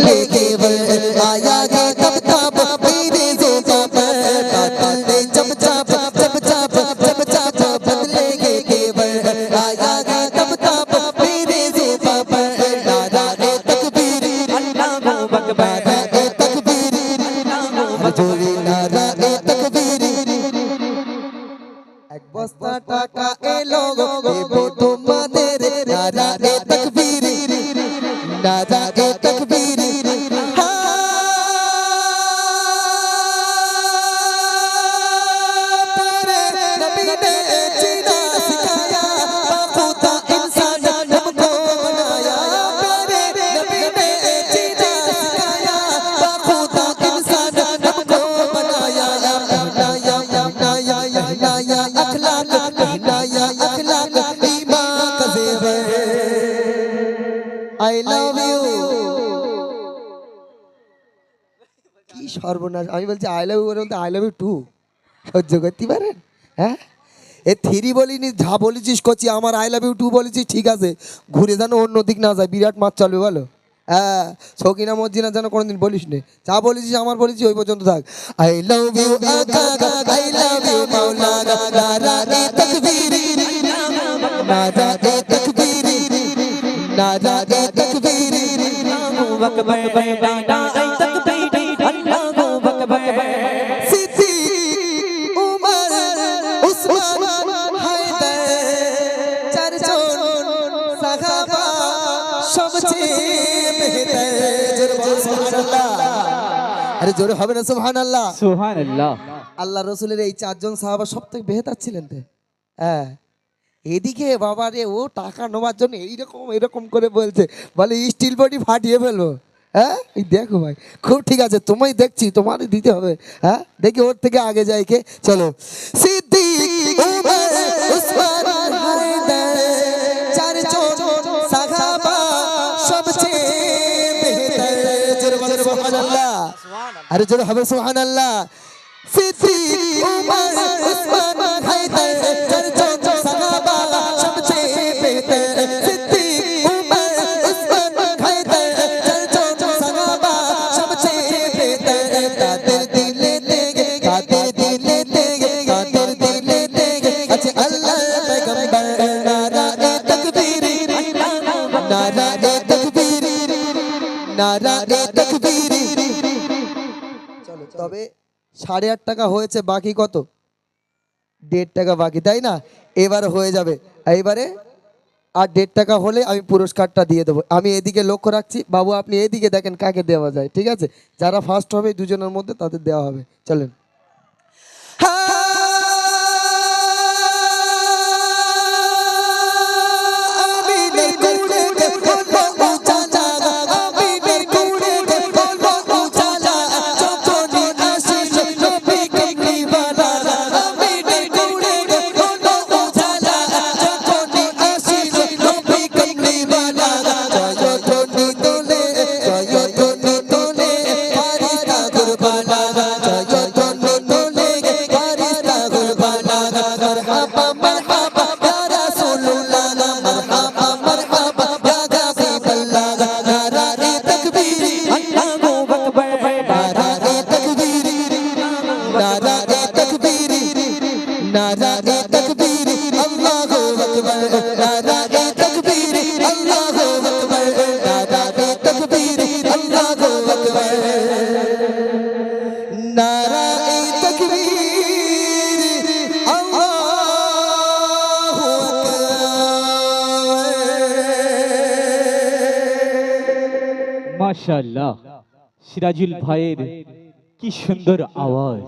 बदले केवल आया है तब तब मेरे जोबा पर बातें जब जब जब जब जब जब बदले के केवल आया है तब तब मेरे जोबा पर नारा ए तकबीर अल्लाहू अकबर नारा ए तकबीर जोरे नारा ए तकबीर এক বস্তা টাকা এলো দেবো I লাভ you. কি সর্বনাশ। আমি বলছি আই লাভ ইউ বলতে আই লাভ ইউ টু সহ্য করতে পারেন? হ্যাঁ? এ থ্রি বলিনি যা বলেছিস করছি আমার আই লাভ ইউ টু বলেছিস ঠিক আছে। ঘুরে যেন অন্য দিক না যায় বিরাট মাছ চলবে বলো। হ্যাঁ সকিনা মজ্জিনা যেন কোনোদিন বলিস নে। যা বলেছিস আমার বলেছিস ওই পর্যন্ত থাক। I love you I love you আকবার ডানা আই তাকবীর আল্লাহু আকবার সিদ্দি উমর উসমান হায়দার চারজন সাহাবা সবচেয়ে বেহতর জোর সুবহানাল্লাহ আরে জোরে হবে না সুবহানাল্লাহ সুবহানাল্লাহ আল্লাহ রসুলের এই চারজন সাহাবা সবথেকে বেহতার ছিলেন হ্যাঁ এদিকে বাবা রে, ও টাকা নেওয়ার জন্য এইরকম, এরকম করে বলছে। বলে স্টিল বডি ফাটিয়ে ফেলব। হ্যাঁ? দেখো ভাই, খুব ঠিক আছে, তোমায় দেখছি, তোমারই দিতে হবে। হ্যাঁ? দেখি ওর থেকে আগে যাই কে। চলো। সুবহানাল্লাহ। আরে জোরে হবে, সুবহানাল্লাহ। সিদ্দিক উমর সাড়ে আট টাকা হয়েছে বাকি কত দেড় টাকা বাকি তাই না এবার হয়ে যাবে এইবারে আর দেড় টাকা হলে আমি পুরস্কারটা দিয়ে দেবো। আমি এদিকে লক্ষ্য রাখছি। বাবু, আপনি এদিকে দেখেন কাকে দেওয়া যায়, ঠিক আছে? যারা ফার্স্ট হবে, দুজনের মধ্যে তাদের দেওয়া হবে। চলেন। মাশাআল্লাহ। সিরাজুল ভাইয়ের কি সুন্দর আওয়াজ।